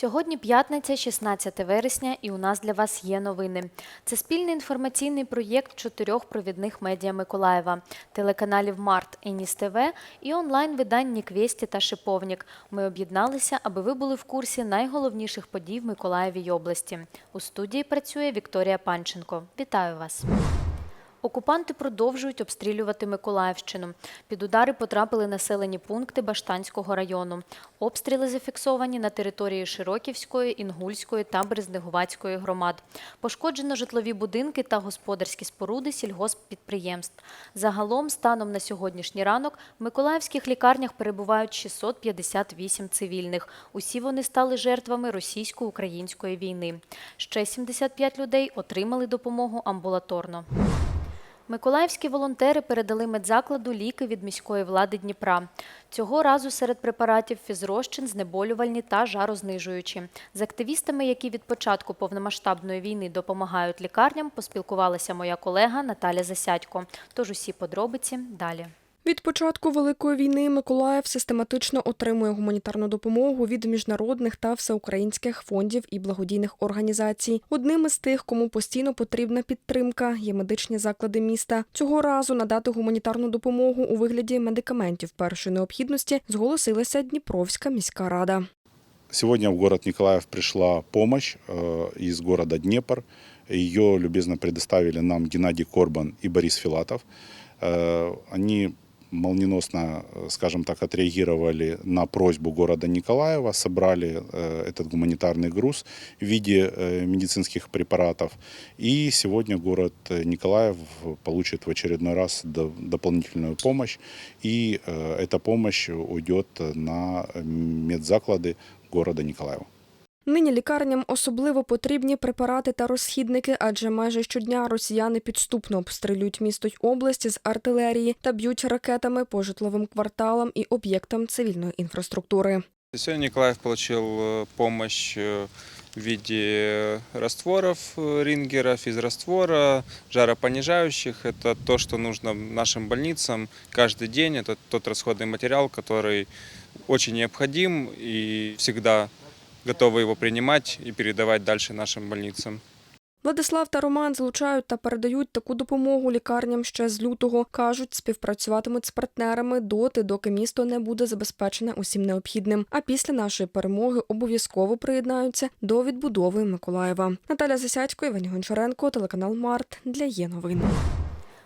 Сьогодні п'ятниця, 16 вересня, і у нас для вас є новини. Це спільний інформаційний проєкт чотирьох провідних медіа Миколаєва, телеканалів Март, Еніс ТВ і онлайн-видань Ніквєсті та Шиповнік. Ми об'єдналися, аби ви були в курсі найголовніших подій в Миколаєві й області. У студії працює Вікторія Панченко. Вітаю вас! Окупанти продовжують обстрілювати Миколаївщину. Під удари потрапили населені пункти Баштанського району. Обстріли зафіксовані на території Широківської, Інгульської та Березнегувацької громад. Пошкоджено житлові будинки та господарські споруди сільгосппідприємств. Загалом, станом на сьогоднішній ранок, в миколаївських лікарнях перебувають 658 цивільних. Усі вони стали жертвами російсько-української війни. Ще 75 людей отримали допомогу амбулаторно. Миколаївські волонтери передали медзакладу ліки від міської влади Дніпра. Цього разу серед препаратів фізрозчин, знеболювальні та жарознижуючі. З активістами, які від початку повномасштабної війни допомагають лікарням, поспілкувалася моя колега Наталя Засядько. Тож усі подробиці далі. Від початку Великої війни Миколаїв систематично отримує гуманітарну допомогу від міжнародних та всеукраїнських фондів і благодійних організацій. Одним із тих, кому постійно потрібна підтримка, є медичні заклади міста. Цього разу надати гуманітарну допомогу у вигляді медикаментів першої необхідності зголосилася Дніпровська міська рада. Сегодня в город Николаев пришла помощь э, из города Днепр. Ее любезно предоставили нам Геннадий Корбан и Борис Филатов. Э, Они молниеносно, э, скажем так, отреагировали на просьбу города Николаева, собрали э, этот гуманитарный груз в виде э, медицинских препаратов. И сегодня город э, Николаев получит в очередной раз до- дополнительную помощь. И э, эта помощь уйдет на э, медзаклады города Николаева. Нині лікарням особливо потрібні препарати та розхідники, адже майже щодня росіяни підступно обстрілюють місто й область з артилерії та б'ють ракетами по житловим кварталам і об'єктам цивільної інфраструктури. Сегодня Николаев получил э, помощь э, в виде растворов э, рингера, физраствора, жаропонижающих. Это то, что нужно нашим больницам каждый день. Это тот расходный материал, который очень необходим и всегда готовы его принимать и передавать дальше нашим больницам. Владислав та Роман залучають та передають таку допомогу лікарням ще з лютого. кажуть, співпрацюватимуть з партнерами доти, доки місто не буде забезпечене усім необхідним. А після нашої перемоги обов'язково приєднаються до відбудови Миколаєва. Наталя Засядько, Іван Гончаренко, телеканал Март для є новин.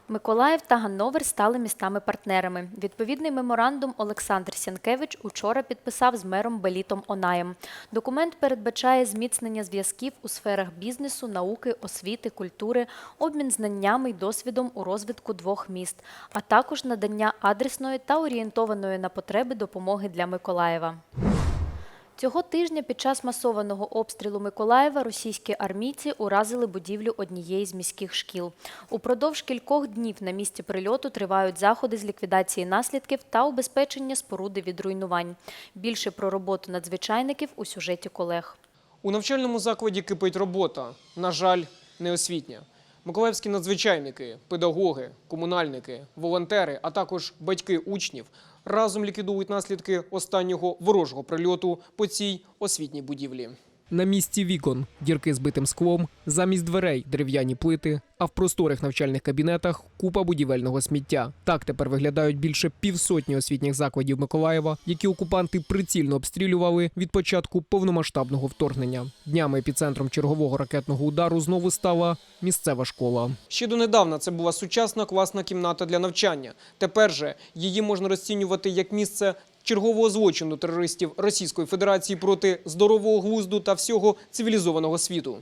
Миколаїв та Ганновер стали містами-партнерами. Відповідний меморандум Олександр Сянкевич учора підписав з мером Белітом Онаєм. Документ передбачає зміцнення зв'язків у сферах бізнесу, науки, освіти, культури, обмін знаннями й досвідом у розвитку двох міст, а також надання адресної та орієнтованої на потреби допомоги для Миколаєва. Цього тижня під час масованого обстрілу Миколаєва російські армійці уразили будівлю однієї з міських шкіл. Упродовж кількох днів на місці прильоту тривають заходи з ліквідації наслідків та убезпечення споруди від руйнувань. Більше про роботу надзвичайників у сюжеті колег. У навчальному закладі кипить робота. На жаль, не освітня. Миколаївські надзвичайники, педагоги, комунальники, волонтери, а також батьки учнів разом ліквідують наслідки останнього ворожого прильоту по цій освітній будівлі. На місці вікон дірки з битим склом, замість дверей дерев'яні плити, а в просторих навчальних кабінетах купа будівельного сміття. Так тепер виглядають більше півсотні освітніх закладів Миколаєва, які окупанти прицільно обстрілювали від початку повномасштабного вторгнення. Днями епіцентром чергового ракетного удару знову стала місцева школа. Ще донедавна це була сучасна класна кімната для навчання. Тепер же її можна розцінювати як місце чергового злочину терористів Російської Федерації проти здорового глузду та всього цивілізованого світу.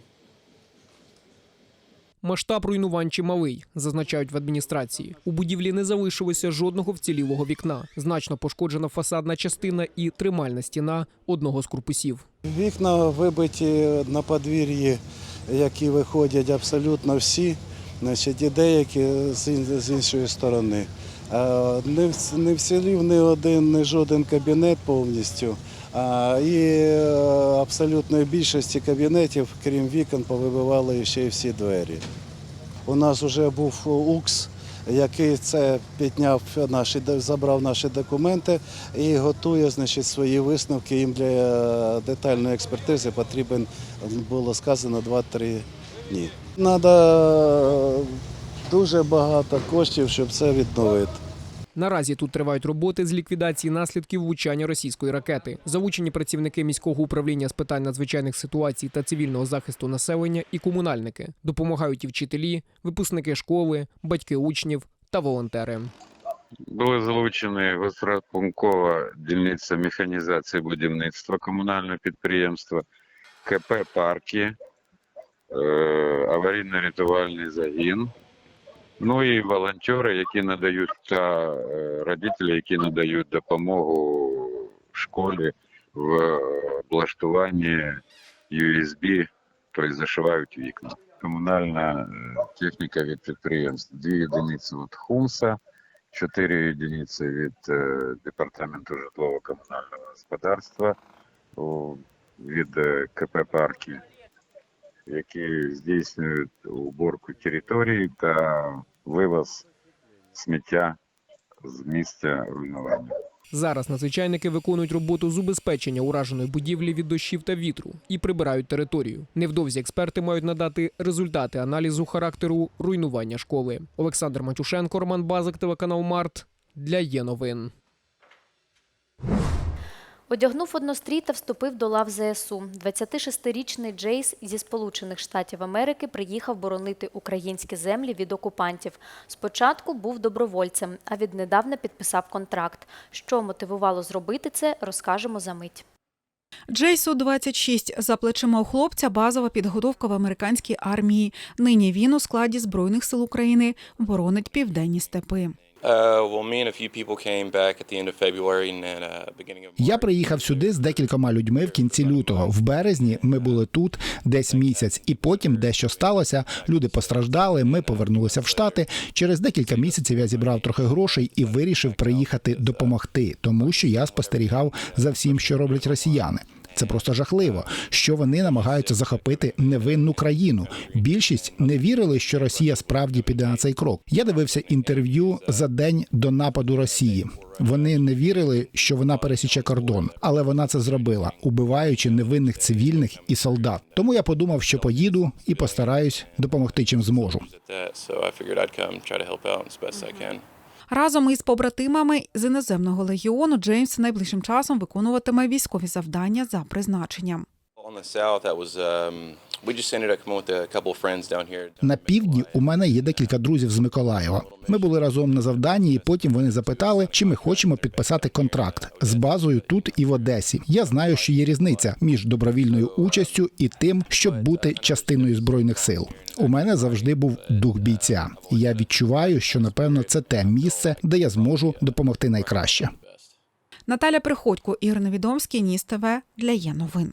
Масштаб руйнувань чималий, зазначають в адміністрації. У будівлі не залишилося жодного вцілілого вікна. Значно пошкоджена фасадна частина і тримальна стіна одного з корпусів. Вікна вибиті на подвір'ї, які виходять абсолютно всі, значить, і деякі з з іншої сторони. Е, Не не вцілів ні один, ні жоден кабінет повністю. І е, абсолютної більшості кабінетів, крім вікон, повибивали ще й всі двері. У нас вже був УКС, який це підняв наші забрав наші документи і готує значить, свої висновки. Їм для е, детальної експертизи потрібен було сказано 2-3 дні. Треба дуже багато коштів, щоб це відновити. Наразі тут тривають роботи з ліквідації наслідків влучання російської ракети. Залучені працівники міського управління з питань надзвичайних ситуацій та цивільного захисту населення і комунальники допомагають і вчителі, випускники школи, батьки учнів та волонтери. Були залучені розрахункова дільниця механізації будівництва комунального підприємства, КП «Парки», е, аварійно-рятувальний загін, ну і волонтери, які надають та е, родителі, які надають допомогу школі в облаштуванні USB, тобто зашивають вікна. Комунальна е, техніка від підприємств, дві одиниці від ХУМСа, чотири одиниці від е, департаменту житлово-комунального господарства, від КП «Парки», які здійснюють уборку території та вивоз сміття з місця руйнування. Зараз надзвичайники виконують роботу з убезпечення ураженої будівлі від дощів та вітру і прибирають територію. Невдовзі експерти мають надати результати аналізу характеру руйнування школи. Олександр Матюшенко, Роман Базик, телеканал Март для є новин. Одягнув однострій та вступив до лав ЗСУ. 26-річний Джейс зі Сполучених Штатів Америки приїхав боронити українські землі від окупантів. Спочатку був добровольцем, а віднедавна підписав контракт. Що мотивувало зробити це, розкажемо за мить. Джейсу 26. За плечима у хлопця базова підготовка в американській армії. Нині він у складі Збройних сил України боронить південні степи. Well, me and a few people came back at the end of February and then beginning of Я приїхав сюди з декількома людьми в кінці лютого. В березні ми були тут десь місяць, і потім дещо сталося. Люди постраждали. Ми повернулися в штати. Через декілька місяців я зібрав трохи грошей і вирішив приїхати допомогти, тому що я спостерігав за всім, що роблять росіяни. Це просто жахливо, що вони намагаються захопити невинну країну. Більшість не вірили, що Росія справді піде на цей крок. Я дивився інтерв'ю за день до нападу Росії. Вони не вірили, що вона пересіче кордон, але вона це зробила, убиваючи невинних цивільних і солдат. Тому я подумав, що поїду і постараюсь допомогти чим зможу. Разом із побратимами з іноземного легіону Джеймс найближчим часом виконуватиме військові завдання за призначенням. On the south, that was we just ended up coming with a couple of friends down here. На півдні у мене є декілька друзів з Миколаєва. Ми були разом на завданні, і потім вони запитали, чи ми хочемо підписати контракт з базою тут і в Одесі. Я знаю, що є різниця між добровільною участю і тим, щоб бути частиною збройних сил. У мене завжди був дух бійця, і я відчуваю, що напевно це те місце, де я зможу допомогти найкраще. Наталя Приходько, Ігор Невідомський, Ніс ТВ для є новин.